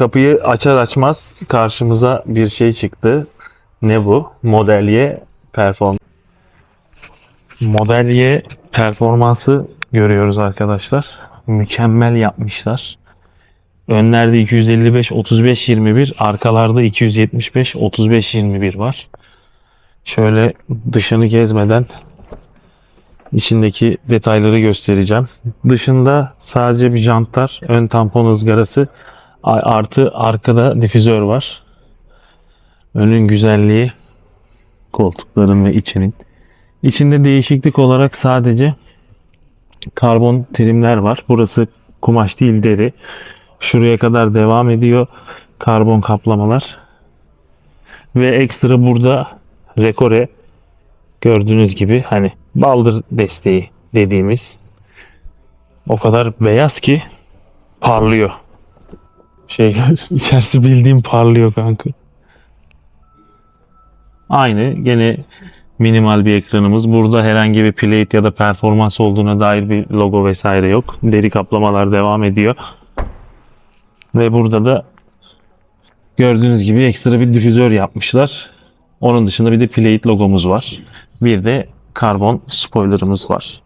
kapıyı açar açmaz karşımıza bir şey çıktı. Ne bu? Model Y perform. Model Y performansı görüyoruz arkadaşlar. Mükemmel yapmışlar. Önlerde 255 35 21, arkalarda 275 35 21 var. Şöyle dışını gezmeden içindeki detayları göstereceğim. Dışında sadece bir jantlar, ön tampon ızgarası artı arkada difüzör var. Önün güzelliği, koltukların ve içinin. İçinde değişiklik olarak sadece karbon trimler var. Burası kumaş değil deri. Şuraya kadar devam ediyor karbon kaplamalar. Ve ekstra burada rekore gördüğünüz gibi hani baldır desteği dediğimiz o kadar beyaz ki parlıyor. Şeyler içerisi bildiğim parlıyor kanka. Aynı gene minimal bir ekranımız. Burada herhangi bir plate ya da performans olduğuna dair bir logo vesaire yok. Deri kaplamalar devam ediyor. Ve burada da gördüğünüz gibi ekstra bir difüzör yapmışlar. Onun dışında bir de plate logomuz var. Bir de karbon spoilerımız var.